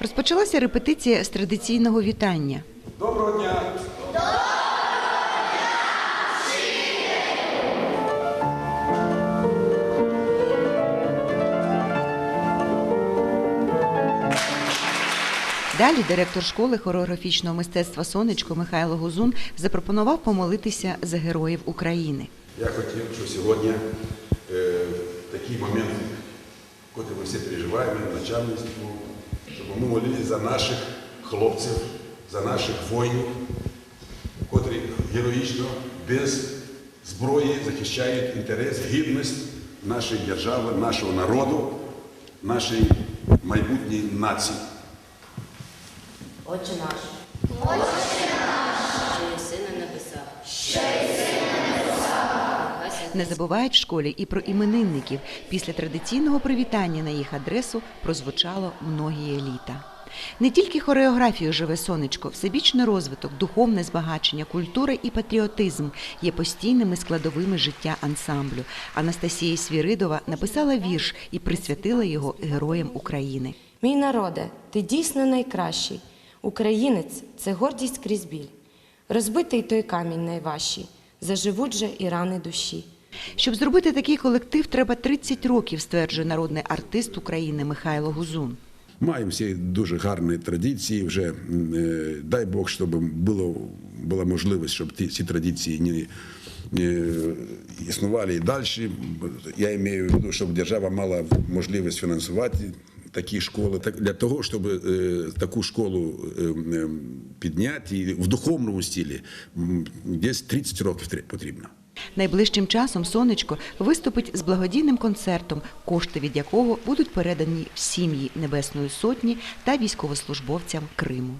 Розпочалася репетиція з традиційного вітання. Доброго дня! Далі директор школи хореографічного мистецтва Сонечко Михайло Гузун запропонував помолитися за героїв України. Я хотів, що сьогодні е, такий момент, коли ми всі переживаємо, начальництво, щоб ми молились за наших хлопців, за наших воїнів, котрі героїчно, без зброї захищають інтерес, гідність нашої держави, нашого народу, нашої майбутньої нації. Отче наш. Отче наш. Не забувають в школі і про іменинників. Після традиційного привітання на їх адресу прозвучало многіє літа. Не тільки хореографію живе сонечко, всебічний розвиток, духовне збагачення, культура і патріотизм є постійними складовими життя ансамблю. Анастасія Свіридова написала вірш і присвятила його героям України. Мій народе, ти дійсно найкращий. Українець це гордість крізь біль. Розбитий той камінь найважчий, заживуть же і рани душі. Щоб зробити такий колектив, треба 30 років, стверджує народний артист України Михайло Гузун. Маємо всі дуже гарні традиції. Вже е, дай Бог, щоб було, була можливість, щоб ті, ці традиції не, не існували і далі. Я маю в виду, щоб держава мала можливість фінансувати такі школи, так для того, щоб е, таку школу е, е, підняти в духовному стилі десь 30 років потрібно. Найближчим часом сонечко виступить з благодійним концертом, кошти від якого будуть передані в сім'ї Небесної Сотні та військовослужбовцям Криму.